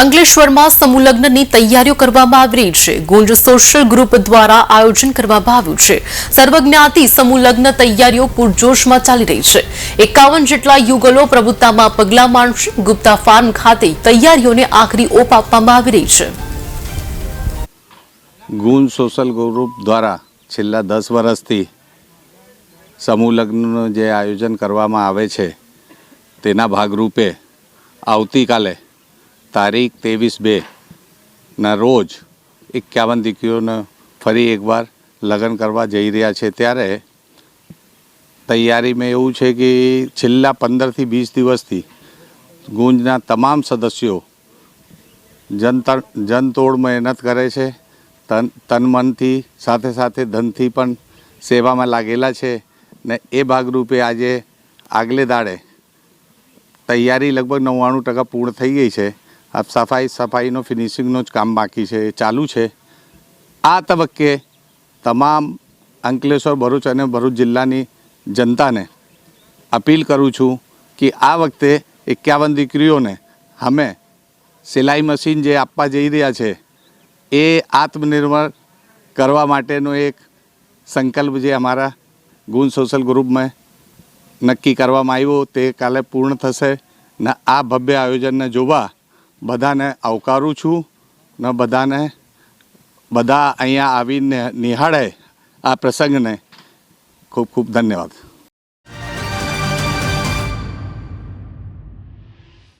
અંકલેશ્વરમાં સમૂહલગ્નની તૈયારીઓ કરવામાં આવી રહી છે. ગુંજ સોશિયલ ગ્રુપ દ્વારા આયોજન કરવામાં આવ્યું છે. સર્વજ્ઞાતિ સમૂહલગ્ન તૈયારીઓ પૂરજોશમાં ચાલી રહી છે. એકાવન જેટલા યુગલો પ્રભુત્તામાં પગલાં માંડશે. ગુપ્તા ફાર્મ ખાતે તૈયારીઓને આખરી ઓપ આપવામાં આવી રહી છે. ગુંજ સોશિયલ ગ્રુપ દ્વારા છેલ્લા દસ વર્ષથી સમૂહલગ્નનું જે આયોજન કરવામાં આવે છે, તેના ભાગરૂપે આવતીકાલે તારીખ ત્રેવીસ બે ના રોજ એકાવન દીકરીઓને ફરી એકવાર લગ્ન કરવા જઈ રહ્યા છે. ત્યારે તૈયારીમાં એવું છે કે છેલ્લા પંદરથી વીસ દિવસથી ગુંજના તમામ સદસ્યો જનતર જનતોડ મહેનત કરે છે. તન તન મનથી સાથે સાથે ધનથી પણ સેવામાં લાગેલા છે ને એ ભાગરૂપે આજે આગલે દાડે તૈયારી લગભગ નવ્વાણું ટકા પૂર્ણ થઈ ગઈ છે. આ સફાઈ સફાઈનો ફિનિશિંગનો જ કામ બાકી છે, એ ચાલુ છે. આ તબક્કે તમામ અંકલેશ્વર, ભરૂચ અને ભરૂચ જિલ્લાની જનતાને અપીલ કરું છું કે આ વખતે એકાવન દીકરીઓને અમે સિલાઈ મશીન જે આપવા જઈ રહ્યા છે, એ આત્મનિર્ભર કરવા માટેનો એક સંકલ્પ જે અમારા ગુણ સોશિયલ ગ્રુપમાં નક્કી કરવામાં આવ્યો, તે કાલે પૂર્ણ થશે. ને આ ભવ્ય આયોજનને જોવા બધાને આવકારું છું ને બધાને બધા અહીંયા આવીને નિહાળે આ પ્રસંગને ખૂબ ખૂબ ધન્યવાદ.